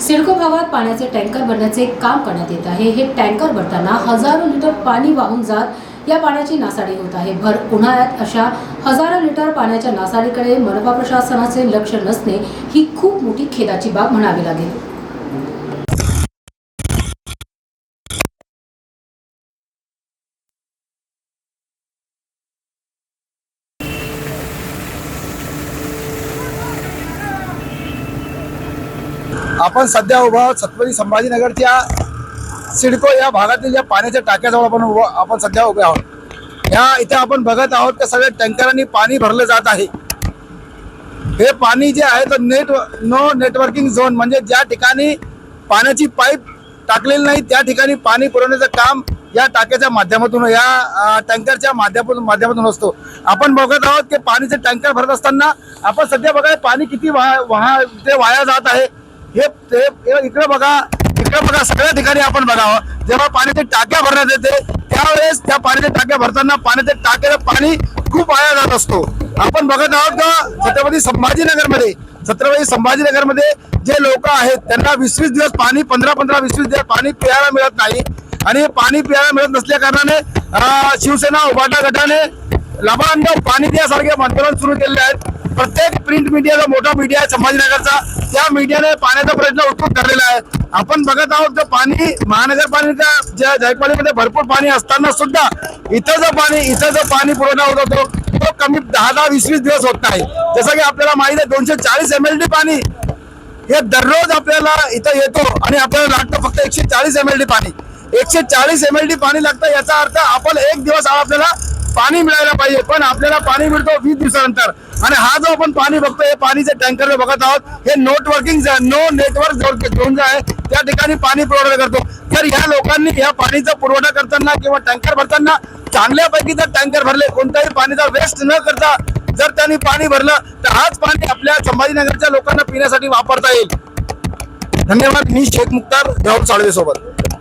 सिडको भागात पाण्याचे टँकर भरण्याचे काम करण्यात येत आहे. हे टँकर भरताना हजारो लिटर पाणी वाहून जात या पाण्याची नासाडी होत आहे. भर उन्हाळ्यात अशा हजारो लिटर पाण्याच्या नासाडीकडे मनपा प्रशासनाचे लक्ष नसणे ही खूप मोठी खेदाची बाब म्हणावी लागेल. आपण सध्या उभा आहोत छत्रपती संभाजीनगरच्या सिडको या भागातील ज्या पाण्याच्या टाक्याजवळ आपण उभं आपण सध्या उभे आहोत. ह्या इथे आपण बघत आहोत की सगळ्या टँकरांनी पाणी भरलं जात आहे. हे पाणी जे आहे तर नेट नो नेटवर्किंग झोन म्हणजे ज्या ठिकाणी पाण्याची पाईप टाकलेली नाही त्या ठिकाणी पाणी पुरवण्याचं काम या टाक्याच्या माध्यमातून या टँकरच्या माध्यमातून माध्यमातून असतो. आपण बघत आहोत की पाणीचे टँकर भरत असताना आपण सध्या बघा पाणी किती वाया वाहा ते वाया जात आहे. हे ते इकडे बघा इकडे बघा सगळ्या ठिकाणी आपण बघावं हो. जेव्हा पाण्याच्या टाक्या भरण्यात येते त्यावेळेस त्या पाण्याच्या टाक्या भरताना पाण्याच्या टाक्याला पाणी खूप वाया जात असतो. आपण बघत आहोत का छत्रपती संभाजीनगरमध्ये छत्रपती संभाजीनगरमध्ये जे लोक आहेत त्यांना वीस वीस दिवस पाणी पंधरा पंधरा वीस वीस दिवस पाणी प्यायला मिळत नाही. आणि पाणी प्यायला मिळत नसल्या कारणाने शिवसेना उभाटा गटाने लबांड पाणी द्यासारखे आंदोलन सुरू केले आहेत. प्रत्येक प्रिंट मीडियाचा मोठा मीडिया आहे संभाजीनगरचा. त्या मीडियाने पाण्याचा प्रश्न उत्कृत धरलेला आहे. आपण बघत आहोत तर पाणी महानगरपालिका ज्या जायकवाडीमध्ये भरपूर पाणी असताना सुद्धा इथं जो पाणी इथं जो पाणी पुरवठा होत होतो तो कमी दहा दहा वीस वीस दिवस होत नाही. जसं की आपल्याला माहिती आहे दोनशे चाळीस एम एल डी पाणी हे दररोज आपल्याला इथं येतो आणि आपल्याला लागतं फक्त एकशे चाळीस एम एल डी पाणी. एकशे चाळीस एम एल डी पाणी लागतं याचा अर्थ आपण एक दिवस आपल्याला पाणी मिळायला पाहिजे. पण आपल्याला पाणी मिळतो वीस दिवसानंतर. आणि हा जो आपण पाणी बघतोय हे पाणीचे टँकर बघत आहोत हे not working no network zone जो आहे त्या ठिकाणी पाणी पुरवठा करतो. तर या लोकांनी या पाणीचा पुरवठा करताना किंवा टँकर भरताना चांगल्यापैकी जर टँकर भरले कोणताही पाणीचा वेस्ट न करता जर त्यांनी पाणी भरलं तर हाच पाणी आपल्या संभाजीनगरच्या लोकांना पिण्यासाठी वापरता येईल. धन्यवाद मी शेख मुक्तार राहुल साळवे सोबत.